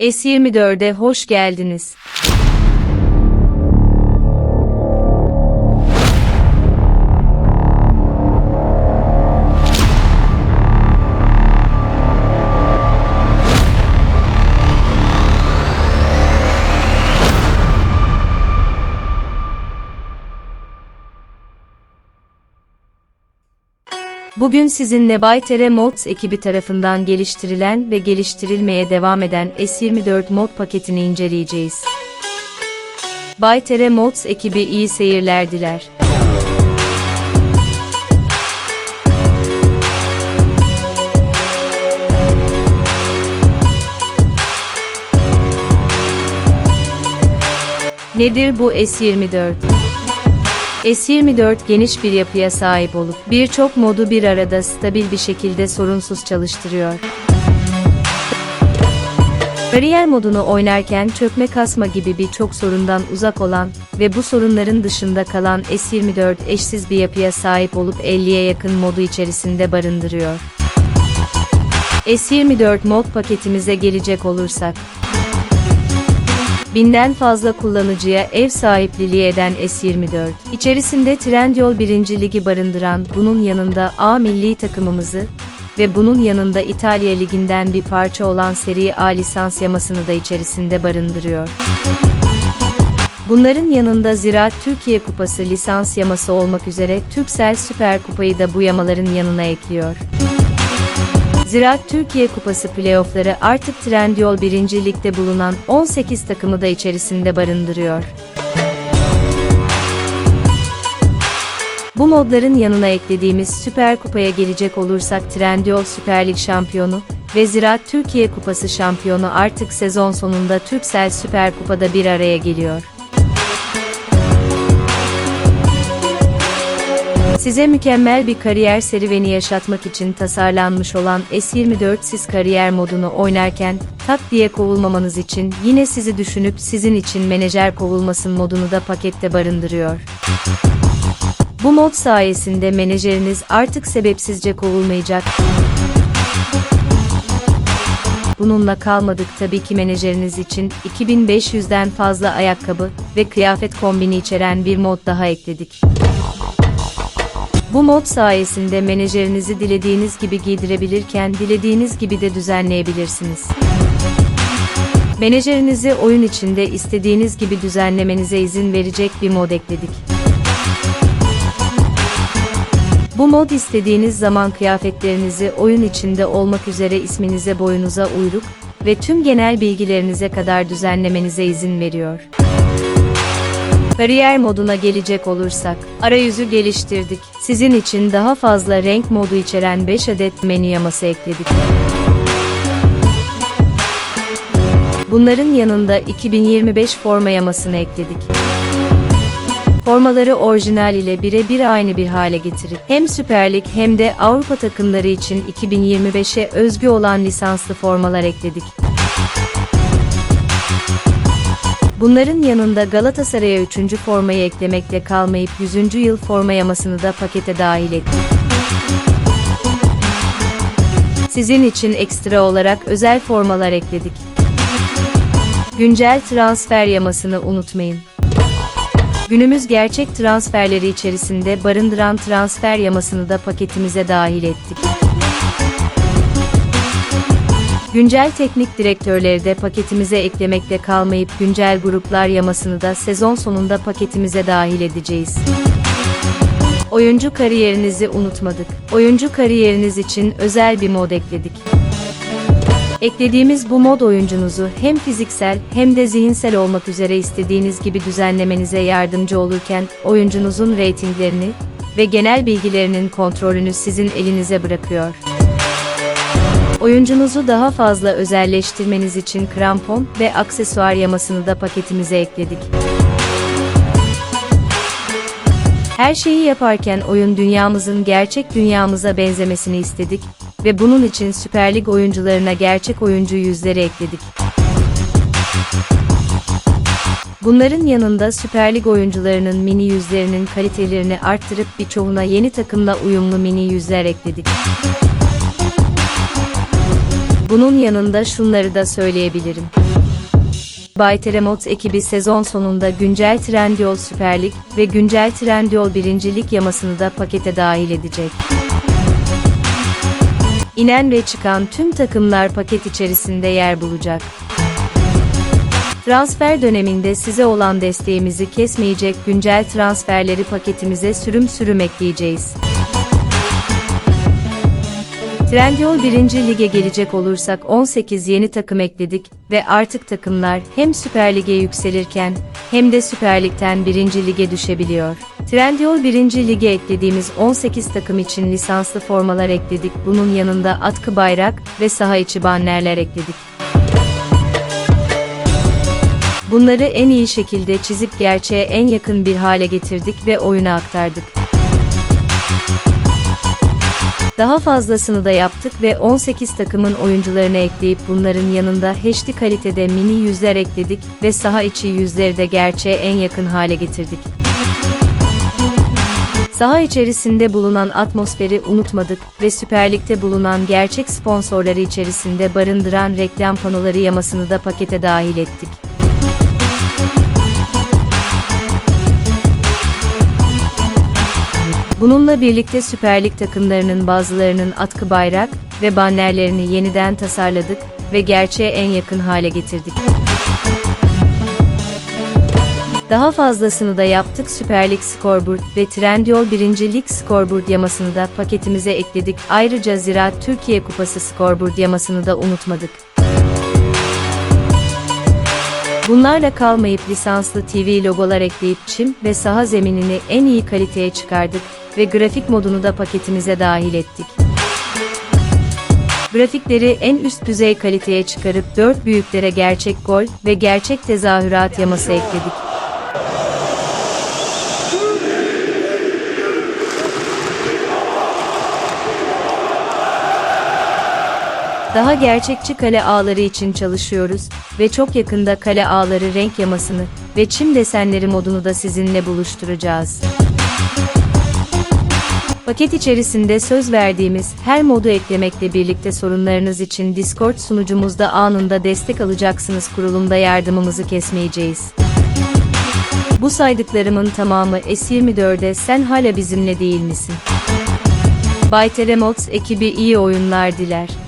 S24'e hoş geldiniz. Bugün sizinle Baytere Mods ekibi tarafından geliştirilen ve geliştirilmeye devam eden S24 mod paketini inceleyeceğiz. Baytere Mods ekibi iyi seyirler diler. Nedir bu S24? S24 geniş bir yapıya sahip olup birçok modu bir arada stabil bir şekilde sorunsuz çalıştırıyor. Kariyer modunu oynarken çökme kasma gibi birçok sorundan uzak olan ve bu sorunların dışında kalan S24 eşsiz bir yapıya sahip olup 50'ye yakın modu içerisinde barındırıyor. S24 mod paketimize gelecek olursak, Binden fazla kullanıcıya ev sahipliği eden S24, içerisinde Trendyol 1. Ligi barındıran bunun yanında A milli takımımızı ve bunun yanında İtalya Ligi'nden bir parça olan Serie A lisans yamasını da içerisinde barındırıyor. Bunların yanında Ziraat Türkiye Kupası lisans yaması olmak üzere Türksel Süper Kupayı da bu yamaların yanına ekliyor. Ziraat Türkiye Kupası playoffları artık Trendyol 1. Lig'de bulunan 18 takımı da içerisinde barındırıyor. Bu modların yanına eklediğimiz Süper Kupa'ya gelecek olursak Trendyol Süper Lig şampiyonu ve Ziraat Türkiye Kupası şampiyonu artık sezon sonunda Türksel Süper Kupa'da bir araya geliyor. Size mükemmel bir kariyer serüveni yaşatmak için tasarlanmış olan S24 siz kariyer modunu oynarken tak diye kovulmamanız için yine sizi düşünüp sizin için menajer kovulmasın modunu da pakette barındırıyor. Bu mod sayesinde menajeriniz artık sebepsizce kovulmayacak. Bununla kalmadık tabii ki menajeriniz için 2500'den fazla ayakkabı ve kıyafet kombini içeren bir mod daha ekledik. Bu mod sayesinde menajerinizi dilediğiniz gibi giydirebilirken dilediğiniz gibi de düzenleyebilirsiniz. Menajerinizi oyun içinde istediğiniz gibi düzenlemenize izin verecek bir mod ekledik. Bu mod istediğiniz zaman kıyafetlerinizi oyun içinde olmak üzere isminize boyunuza uyruk ve tüm genel bilgilerinize kadar düzenlemenize izin veriyor. Kariyer moduna gelecek olursak, arayüzü geliştirdik. Sizin için daha fazla renk modu içeren 5 adet menü yaması ekledik. Bunların yanında 2025 forma yamasını ekledik. Formaları orijinal ile birebir aynı bir hale getirip hem Süper Lig hem de Avrupa takımları için 2025'e özgü olan lisanslı formalar ekledik. Bunların yanında Galatasaray'a 3. formayı eklemekle kalmayıp 100. yıl forma yamasını da pakete dahil ettik. Sizin için ekstra olarak özel formalar ekledik. Güncel transfer yamasını unutmayın. Günümüz gerçek transferleri içerisinde barındıran transfer yamasını da paketimize dahil ettik. Güncel teknik direktörleri de paketimize eklemekle kalmayıp güncel gruplar yamasını da sezon sonunda paketimize dahil edeceğiz. Oyuncu kariyerinizi unutmadık. Oyuncu kariyeriniz için özel bir mod ekledik. Eklediğimiz bu mod oyuncunuzu hem fiziksel hem de zihinsel olmak üzere istediğiniz gibi düzenlemenize yardımcı olurken oyuncunuzun reytinglerini ve genel bilgilerinin kontrolünü sizin elinize bırakıyor. Oyuncunuzu daha fazla özelleştirmeniz için krampon ve aksesuar yamasını da paketimize ekledik. Her şeyi yaparken oyun dünyamızın gerçek dünyamıza benzemesini istedik ve bunun için Süper Lig oyuncularına gerçek oyuncu yüzleri ekledik. Bunların yanında Süper Lig oyuncularının mini yüzlerinin kalitelerini arttırıp birçoğuna yeni takımla uyumlu mini yüzler ekledik. Bunun yanında şunları da söyleyebilirim. Bay Teremots ekibi sezon sonunda güncel Trendyol Süper Lig ve güncel Trendyol 1. Lig yamasını da pakete dahil edecek. İnen ve çıkan tüm takımlar paket içerisinde yer bulacak. Transfer döneminde size olan desteğimizi kesmeyecek güncel transferleri paketimize sürüm sürüm ekleyeceğiz. Trendyol 1. Lig'e gelecek olursak 18 yeni takım ekledik ve artık takımlar hem Süper Lig'e yükselirken hem de Süper Lig'den 1. Lig'e düşebiliyor. Trendyol 1. Lig'e eklediğimiz 18 takım için lisanslı formalar ekledik. Bunun yanında atkı bayrak ve saha içi bannerler ekledik. Bunları en iyi şekilde çizip gerçeğe en yakın bir hale getirdik ve oyuna aktardık. Daha fazlasını da yaptık ve 18 takımın oyuncularını ekleyip bunların yanında HD kalitede mini yüzler ekledik ve saha içi yüzleri de gerçeğe en yakın hale getirdik. Saha içerisinde bulunan atmosferi unutmadık ve Süper Lig'de bulunan gerçek sponsorları içerisinde barındıran reklam panoları yamasını da pakete dahil ettik. Bununla birlikte Süper Lig takımlarının bazılarının atkı bayrak ve bannerlerini yeniden tasarladık ve gerçeğe en yakın hale getirdik. Daha fazlasını da yaptık Süper Lig Scoreboard ve Trendyol 1. Lig Scoreboard yamasını da paketimize ekledik. Ayrıca Ziraat Türkiye Kupası Scoreboard yamasını da unutmadık. Bunlarla kalmayıp lisanslı TV logolar ekleyip çim ve saha zeminini en iyi kaliteye çıkardık ve grafik modunu da paketimize dahil ettik. Grafikleri en üst düzey kaliteye çıkarıp dört büyüklere gerçek gol ve gerçek tezahürat yaması ekledik. Daha gerçekçi kale ağları için çalışıyoruz ve çok yakında kale ağları renk yamasını ve çim desenleri modunu da sizinle buluşturacağız. Paket içerisinde söz verdiğimiz her modu eklemekle birlikte sorunlarınız için Discord sunucumuzda anında destek alacaksınız kurulumda yardımımızı kesmeyeceğiz. Bu saydıklarımın tamamı S24'de sen hala bizimle değil misin? Bay Teremots ekibi iyi oyunlar diler.